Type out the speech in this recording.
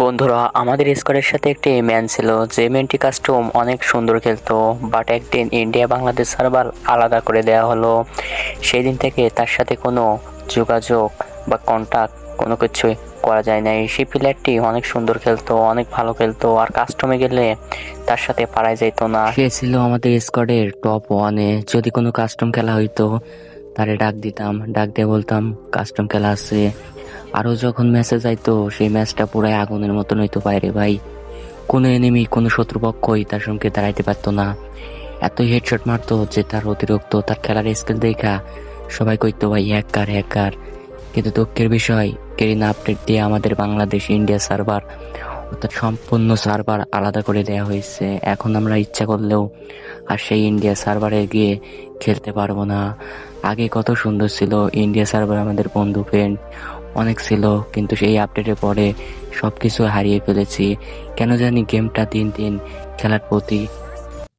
বন্ধুরা, আমাদের স্কোয়াডের সাথে একটি ম্যান ছিল। যে ম্যানটি কাস্টম অনেক সুন্দর খেলতো বাট একদিন ইন্ডিয়া বাংলাদেশ সার্ভার আলাদা করে দেওয়া হলো। সেই দিন থেকে তার সাথে কোনো যোগাযোগ বা কন্টাক্ট কোনো কিছুই করা যায় নাই। সেই প্লেয়ারটি অনেক সুন্দর খেলতো, অনেক ভালো খেলতো, আর কাস্টমে গেলে তার সাথে পারাই যেত না। সে ছিল আমাদের স্কোয়াডের টপ ওয়ানে যদি কোনো কাস্টম খেলা হইতো, তারে ডাক দিতাম, ডাক দিয়ে বলতাম কাস্টম খেলা আছে। আরও যখন ম্যাচে যাইতো, সেই ম্যাচটা পুরাই আগুনের মতন হইতো বাইরে, ভাই। কোনো এনিমি কোনো শত্রুপক্ষই তার সঙ্গে দাঁড়াইতে পারতো না। এতই হেডশট মারতো যে তার অতিরিক্ত, তার খেলার স্কিল দেখা সবাই কইতো, ভাই হ্যাকার হ্যাকার কিন্তু দুঃখের বিষয় কেরিনা আপডেট দিয়ে আমাদের বাংলাদেশ ইন্ডিয়া সার্ভার অর্থাৎ সম্পূর্ণ সার্ভার আলাদা করে দেওয়া হয়েছে। এখন আমরা ইচ্ছা করলেও আর সেই ইন্ডিয়া সার্ভারে গিয়ে খেলতে পারব না। আগে কত সুন্দর ছিল ইন্ডিয়া সার্ভার আমাদের বন্ধু ফ্রেন্ড অনেক ছিল, কিন্তু সেই আপডেটের পরে সব কিছু হারিয়ে ফেলেছি। কেন জানি গেমটা দিন দিন খেলার প্রতি